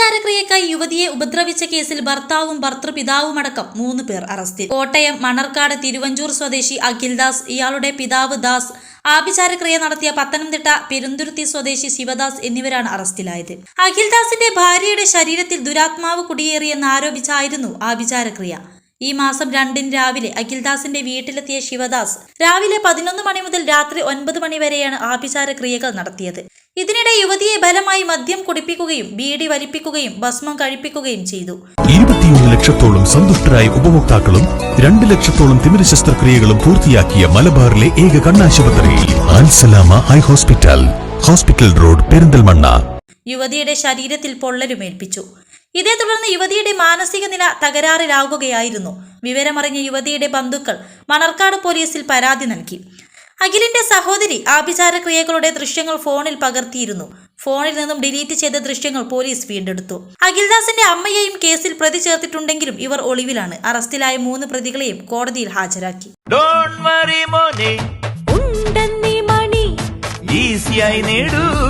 ആഭിചാരക്രിയക്കായി യുവതിയെ ഉപദ്രവിച്ച കേസിൽ ഭർത്താവും ഭർത്തൃപിതാവുമടക്കം മൂന്ന് പേർ അറസ്റ്റിൽ. കോട്ടയം മണർക്കാട് തിരുവഞ്ചൂർ സ്വദേശി അഖിൽദാസ് ഇയാളുടെ പിതാവ് ദാസ് ആഭിചാരക്രിയ നടത്തിയ പത്തനംതിട്ട പെരുന്തുരുത്തി സ്വദേശി ശിവദാസ് എന്നിവരാണ് അറസ്റ്റിലായത്. അഖിൽദാസിന്റെ ഭാര്യയുടെ ശരീരത്തിൽ ദുരാത്മാവ് കുടിയേറിയെന്ന് ആരോപിച്ചായിരുന്നു ആഭിചാരക്രിയ. ഈ മാസം രണ്ടിന് രാവിലെ അഖിൽദാസിന്റെ വീട്ടിലെത്തിയ ശിവദാസ് രാവിലെ പതിനൊന്ന് മണി മുതൽ രാത്രി ഒൻപത് മണി വരെയാണ് ആഭിചാര ക്രിയകൾ നടത്തിയത്. ഇതിനിടെ യുവതിയെ ബലമായി മദ്യം കുടിപ്പിക്കുകയും ബീഡി വലിപ്പിക്കുകയും ഭസ്മം കഴിപ്പിക്കുകയും ചെയ്തു. ഇരുപത്തിയൊന്ന് ലക്ഷത്തോളം സന്തുഷ്ടരായ ഉപഭോക്താക്കളും രണ്ട് ലക്ഷത്തോളം തിമിര ശസ്ത്രക്രിയകളും പൂർത്തിയാക്കിയ മലബാറിലെ ഏക കണ്ണാശുപത്രിയിൽ Alsalama eye hospital hospital road Perinthalmanna. യുവതിയുടെ ശരീരത്തിൽ പൊള്ളലുമേൽപ്പിച്ചു ഇതേ തുടർന്ന് യുവതിയുടെ മാനസിക നില തകരാറിലാകുകയായിരുന്നു വിവരമറിഞ്ഞ യുവതിയുടെ ബന്ധുക്കൾ മണർക്കാട് പോലീസിൽ പരാതി നൽകി. അഖിലിന്റെ സഹോദരി ആഭിചാര ക്രിയകളുടെ ദൃശ്യങ്ങൾ ഫോണിൽ പകർത്തിയിരുന്നു. ഫോണിൽ നിന്നും ഡിലീറ്റ് ചെയ്ത ദൃശ്യങ്ങൾ പോലീസ് വീണ്ടെടുത്തു. അഖിൽദാസിന്റെ അമ്മയെയും കേസിൽ പ്രതി ചേർത്തിട്ടുണ്ടെങ്കിലും ഇവർ ഒളിവിലാണ്. അറസ്റ്റിലായ മൂന്ന് പ്രതികളെയും കോടതിയിൽ ഹാജരാക്കി. ഡോൺ വറി മോനെ. ഉണ്ടെന്നീ മണി. ഈസിയായി നേടൂ.